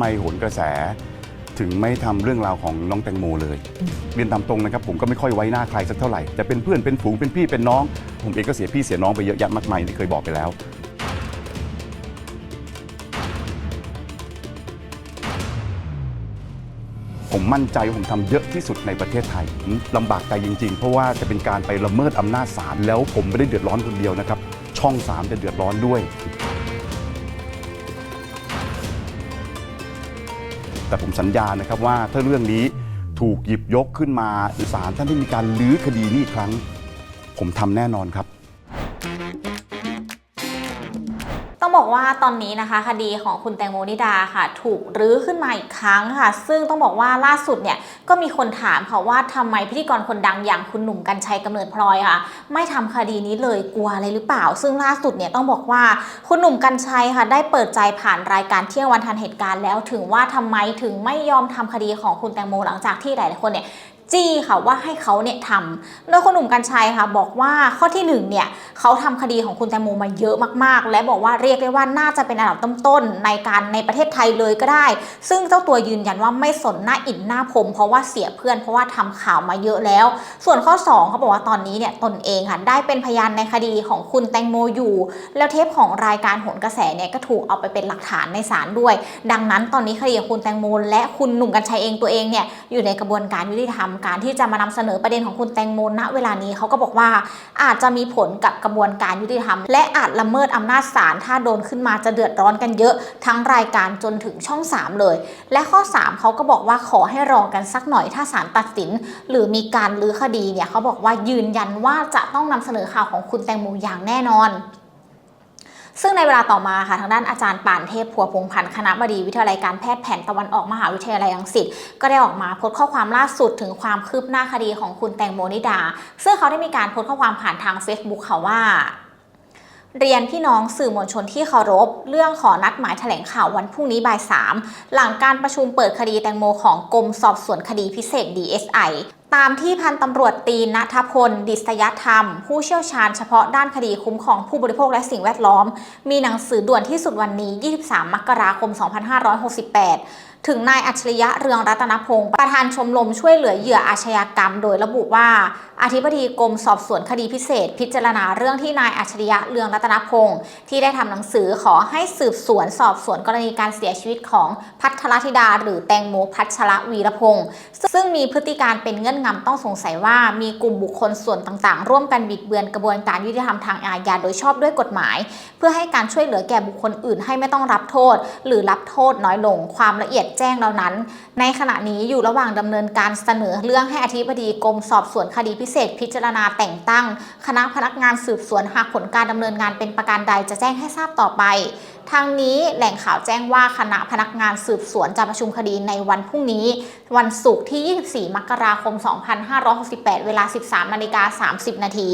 ไมโหนกระแส ถึงไม่ทำเรื่องราวของน้องแตงโมเลยเรียนตามตรงนะครับ ผมก็ไม่ค่อยไว้หน้าใครสักเท่าไหร่จะเป็นเพื่อนเป็นฝูงเป็นพี่เป็นน้อง ผมเองก็เสียพี่เสียน้องไปเยอะแยะมากมายที่เคยบอกไปแล้วผมมั่นใจว่าผมทำเยอะที่สุดในประเทศไทยผมลำบากใจจริง ๆ เพราะว่าจะเป็นการไปละเมิดอำนาจศาลแล้วผมไม่ได้เดือดร้อนคนเดียวนะครับ ช่องสามจะเดือดร้อนด้วย แต่ผมสัญญานะครับว่าถ้าเรื่องนี้ถูกหยิบยกขึ้นมาหรือศาลท่านได้มีการลื้อคดีนี้อีกครั้ง ผมทำแน่นอนครับ ต้องบอกว่าตอนนี้นะคะ คดีของคุณแตงโมนิดาค่ะ ถูกรื้อขึ้นมาอีกครั้งค่ะ ซึ่งต้องบอกว่าล่าสุดเนี่ยก็มีคนถามค่ะว่าทำไมพิธีกรคนดังอย่างคุณหนุ่มกัญชัยกำเนิดพลอยค่ะ ไม่ทำคดีนี้เลยกลัวอะไรหรือเปล่า ซึ่งล่าสุดเนี่ยต้องบอกว่าคุณหนุ่มกัญชัยค่ะ ได้เปิดใจผ่านรายการเที่ยงวันทันเหตุการณ์แล้ว ถึงว่าทำไมถึงไม่ยอมทำคดีของคุณแตงโมหลังจากที่หลายๆคนเนี่ย จี้ค่ะว่าให้เขาเนี่ยทำโดยคุณหนุ่มกัญชัยค่ะบอกว่าข้อที่หนึ่งเนี่ยเขาทำคดีของคุณแตงโมมาเยอะมากๆ และบอกว่าเรียกได้ว่าน่าจะเป็นอันดับต้นๆในการในประเทศไทยเลยก็ได้ ซึ่งเจ้าตัวยืนยันว่าไม่สนหน้าอินหน้าผม เพราะว่าเสียเพื่อนเพราะว่าทำข่าวมาเยอะแล้ว ส่วนข้อสองเขาบอกว่าตอนนี้เนี่ยตนเองค่ะได้เป็นพยานในคดีของคุณแตงโมอยู่ แล้วเทปของรายการโหนกระแสเนี่ยก็ถูกเอาไปเป็นหลักฐานในศาลด้วย ดังนั้นตอนนี้คดีของคุณแตงโมและคุณหนุ่มกัญชัยเองตัวเองเนี่ยอยู่ในกระบวนการยุติธรรมการที่จะมานำเสนอประเด็นของคุณแตงโมณเวลานี้เขาก็บอกว่าอาจจะมีผลกับกระบวนการยุติธรรม และอาจละเมิดอำนาจศาลถ้าโดนขึ้นมาจะเดือดร้อนกันเยอะทั้งรายการจนถึงช่อง 3 เลย และข้อ 3เขาก็บอกว่าขอให้รอกันสักหน่อยถ้าศาลตัดสิน หรือมีการลื้อคดีเนี่ยเขาบอกว่ายืนยันว่าจะต้องนำเสนอข่าวของคุณแตงโมอย่างแน่นอน ซึ่งในเวลาต่อมาค่ะทางด้านอาจารย์ป่านเทพพัวพงพันธ์คณะบดีวิทยาลัยการแพทย์แผนตะวันออกมหาวิทยาลัยอังสิตก็ได้ออกมาโพสต์ข้อความล่าสุดถึงความคืบหน้าคดีของคุณแตงโมนิดา ซึ่งเขาได้มีการโพสต์ข้อความผ่านทาง Facebook ค่ะว่า เรียนพี่น้องสื่อมวลชนที่เคารพ เรื่องขอนัดหมายแถลงข่าววันพรุ่งนี้บ่ายสามหลังการประชุมเปิดคดีแตงโมของกรมสอบสวนคดีพิเศษ DSI ตามที่พันตำรวจตรีณทพล ดิษยธรรม ผู้เชี่ยวชาญเฉพาะด้านคดีคุ้มครองผู้บริโภคและสิ่งแวดล้อม มีหนังสือด่วนที่สุดวันนี้ 23 มกราคม 2568 ถึงนายอัจฉริยะเรืองรัตนพงศ์ประธานชมรมช่วยเหลือเหยื่ออาชญากรรม โดยระบุว่าอธิบดีกรมสอบสวนคดีพิเศษ พิจารณาเรื่องที่นายอัจฉริยะเรืองรัตนพงศ์ที่ได้ทำหนังสือขอให้สืบสวนสอบสวนกรณีการเสียชีวิตของพัทรธิดา หรือแตงโมพัชรวีรพงศ์ซึ่งมีพฤติการเป็นเงื่อนงำต้องสงสัยว่ามีกลุ่มบุคคลส่วนต่างๆ ร่วมกันบิดเบือนกระบวนการยุติธรรมทางอาญาโดยชอบด้วยกฎหมาย เพื่อให้การช่วยเหลือแก่บุคคลอื่นให้ไม่ต้องรับโทษ หรือรับโทษน้อยลงความละเอียดแจ้งเหล่านั้น ในขณะนี้อยู่ระหว่างดำเนินการเสนอเรื่องให้อธิบดีกรมสอบสวนคดีพิเศษ พิจารณาแต่งตั้ง คณะพนักงานสืบสวนหากผลการดำเนินงานเป็นประการใดจะแจ้งให้ทราบต่อไป ทางนี้แหล่งข่าวแจ้งว่าคณะพนักงานสืบสวนจะประชุมคดีในวันพรุ่งนี้ วันศุกร์ที่ 24 มกราคม 2568 เวลา 13นาฬิกา30 นาที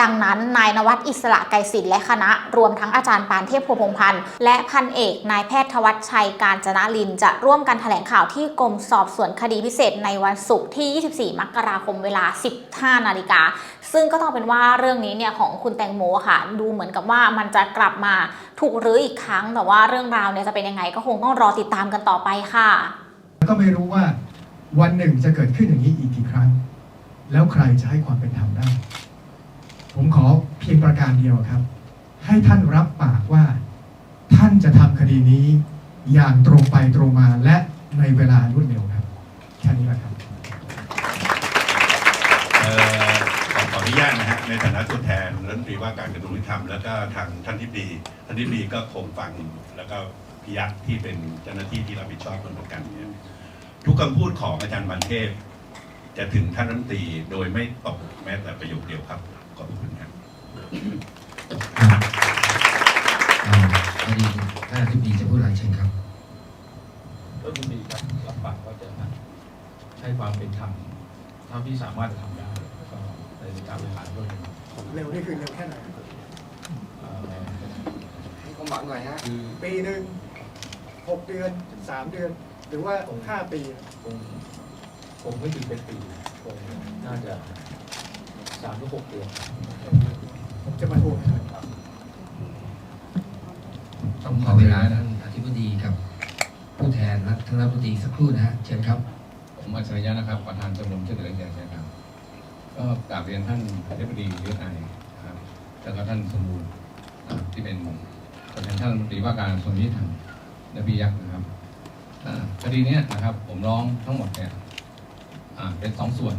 ดังนั้น นายนวัดอิสระไกรศิลป์และคณะรวมทั้งอาจารย์ปานเทพโพพงพันธ์ และพันเอกนายแพทย์ทวัชชัยการจนาลิน จะร่วมกันแถลงข่าวที่กรมสอบสวนคดีพิเศษในวันศุกร์ที่ 24 มกราคมเวลา 15 นาฬิกา ซึ่งก็ต้องเป็นว่าเรื่องนี้เนี่ยของคุณแตงโมค่ะ ดูเหมือนกับว่ามันจะกลับมาถูกรื้ออีกครั้งแต่ว่าเรื่องราวเนี่ยจะเป็นยังไงก็คงต้องรอติดตามกันต่อไปค่ะ ก็ไม่รู้ว่าวันหนึ่งจะเกิดขึ้นอย่างนี้อีกกี่ครั้ง แล้วใครจะให้ความเป็นธรรมได้ ผมขอเพียงประการเดียวครับ ให้ท่านรับปากว่า ท่านจะทำคดีนี้ อย่างตรงไปตรงมาและในเวลารวดเร็วครับแค่นี้แหละครับ อขออนุญาตนะฮะในฐานะตัวแทนรัฐมนตรีว่าการกระทรวงยุติธรรมแล้วก็ทางท่านทิบดีท่านทิบดีก็คงฟังแล้วก็พิยักที่เป็นเจ้าหน้าที่ที่รับผิดชอบเรื่องประกันเนี่ยทุกคำพูดของอาจารย์บันเทพ จะถึงท่านรัฐมนตรีโดยไม่ตกแม้แต่ประโยคเดียวครับขอบคุณครับครับเอ่อพอดีท่านอธิบดีจะพูดอะไรเชิญครับก็ยินดีครับรับปากว่าจะให้ความเป็นธรรมเท่าที่สามารถจะทำได้แล้วก็ ในการบริหารด้วยเร็วนี่คือเร็วแค่ไหนเอ่อให้ความหวังหน่อยฮะ คือปีหนึ่งหกเดือนสามเดือน หรือว่าห้าปี คงคงไม่ถึงเป็นปีคงน่าจะสามถึงหกเดือนผมจะมาทวงนะครับต้องขอเวลาท่านอธิบดีกับ ผู้แทนรัฐรัฐมนตรีสักครู่นะฮะเชิญครับ ผมอัจฉริยะนะครับ ประธานชมรมช่วยเหลือแก่ชายครับ ก็กราบเรียนท่านอธิบดีเลือดไอครับแล้วก็ท่านสมบูรณ์นที่เป็นตัวแทนท่านรัฐมนตรีว่าการกระทรวงยุติธรรมและพิยักษ์นะครับคดีนี้นะครับ ผมร้องทั้งหมดเนี่ยเป็นสองส่วน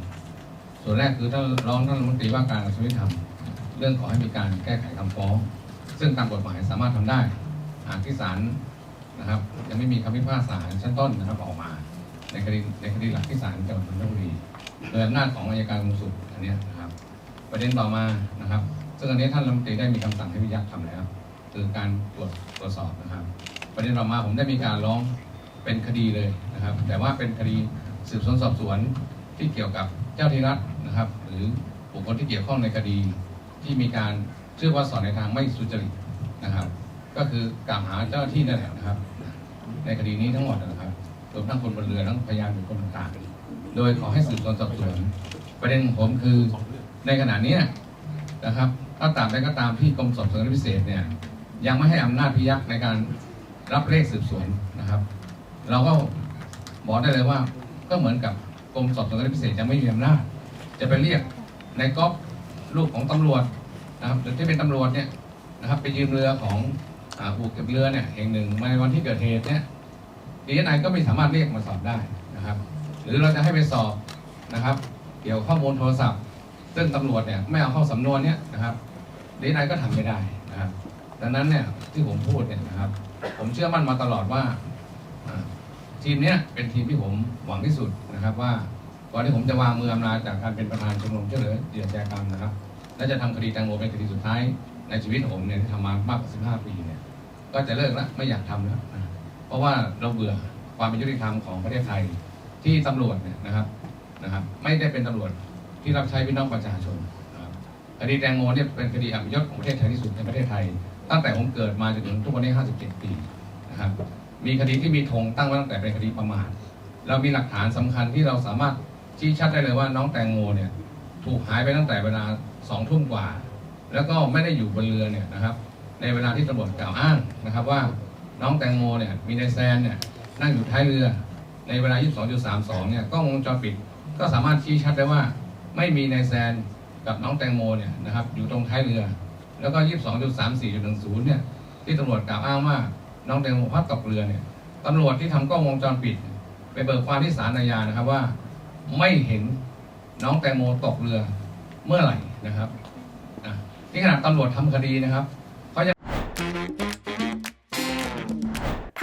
ส่วนแรกคือท่านร้องท่านรัฐมนตรีว่าการกระทรวงยุติธรรมเรื่องขอให้มีการแก้ไขคำฟ้อง ซึ่งตามกฎหมายสามารถทำได้ หากที่ศาลนะครับยังไม่มีคำพิพากษาชั้นต้นนะครับออกมา ในคดีในคดีหลักที่ศาลจังหวัดนนทบุรีโดยอำนาจของอัยการสูงสุดอันนี้นะครับ ประเด็นต่อมานะครับ ซึ่งอันนี้ท่านรัฐมนตรีได้มีคำสั่งให้พิยักษ์ทำแล้ว คือการตรวจตรวจสอบนะครับ ประเด็นต่อมาผมได้มีการร้องเป็นคดีเลยนะครับ แต่ว่าเป็นคดีสืบสวนสอบสวนที่เกี่ยวกับเจ้าที่รัฐนะครับ หรือบุคคลที่เกี่ยวข้องในคดีที่มีการเชื่อว่าสอนในทางไม่สุจริตนะครับ ก็คือกล่าวหาเจ้าหน้าที่นั่นแหละนะครับ ในคดีนี้ทั้งหมดนะ รวมทั้งคนบนเรือทั้งพยานบุคคลต่างๆ โดยขอให้สืบสวนสอบสวน ประเด็นของผมคือในขณะนี้นะครับถ้าตามใดก็ตามที่กรมสอบสวนพิเศษเนี่ยยังไม่ให้อำนาจพิยักษ์ในการรับเลขสืบสวนนะครับ เราก็บอกได้เลยว่าก็เหมือนกับกรมสอบสวนคดีพิเศษยังไม่มีอำนาจจะไปเรียกในก๊อฟลูกของตำรวจนะครับหรือที่เป็นตำรวจเนี่ยนะครับไปยืมเรือของอ่าอู่เก็บเรือเนี่ยแห่งหนึ่งมาในวันที่เกิดเหตุเนี่ย ดีเอสไอก็ไม่สามารถเรียกมาสอบได้นะครับ หรือเราจะให้ไปสอบนะครับ เกี่ยวกับข้อมูลโทรศัพท์ ซึ่งตำรวจเนี่ยไม่เอาเข้าสำนวนเนี่ยนะครับดีเอสไอก็ทำไม่ได้นะครับ ดังนั้นเนี่ยที่ผมพูดเนี่ยนะครับ ผมเชื่อมั่นมาตลอดว่า ทีมเนี้ยเป็นทีมที่ผมหวังที่สุดนะครับว่าก่อนที่ผมจะวางมืออำนาจจากการเป็นประธานชมรมช่วยเหลือเหยื่ออาชญากรรมนะครับและจะทำคดีแตงโมเป็นคดีสุดท้ายในชีวิตผมเนี่ยที่ทำมามากกว่า15 ปีเนี่ย ก็จะเลิกแล้วไม่อยากทำแล้วนะ เพราะว่าเราเบื่อความเป็นยุติธรรมของประเทศไทยที่ตำรวจเนี่ยนะครับนะครับ ไม่ได้เป็นตำรวจที่รับใช้พี่น้องประชาชนคดีแตงโมเนี่ยเป็นคดีอัปยศของประเทศไทยที่สุดในประเทศไทย ตั้งแต่ผมเกิดมาจนถึงทุกวันนี้ 57 ปีนะครับมีคดีที่มีธงตั้งไว้ตั้งแต่เป็นคดีประมาทเรามีหลักฐานสำคัญที่เราสามารถชี้ชัดได้เลยว่าน้องแตงโมเนี่ยถูกหายไปตั้งแต่เวลาสองทุ่มกว่า แล้วก็ไม่ได้อยู่บนเรือเนี่ยนะครับ ในเวลาที่ตำรวจกล่าวอ้างนะครับว่า น้องแตงโมเนี่ยมีนายแซนเนี่ยนั่งอยู่ท้ายเรือในเวลา 22.32 เนี่ยกล้องวงจรปิดก็สามารถชี้ชัดได้ว่าไม่มีนายแซนกับน้องแตงโมเนี่ยนะครับอยู่ตรงท้ายเรือ แล้วก็ 22.34.10 เนี่ยที่ตำรวจกล่าวอ้างว่าน้องแตงโมพัดตกเรือเนี่ยตำรวจที่ทำกล้องวงจรปิด ไปเบิกความที่ศาลอาญานะครับว่าไม่เห็นน้องแตงโมตกเรือเมื่อไหร่นะครับนี่ขนาดตำรวจทำคดีนะครับ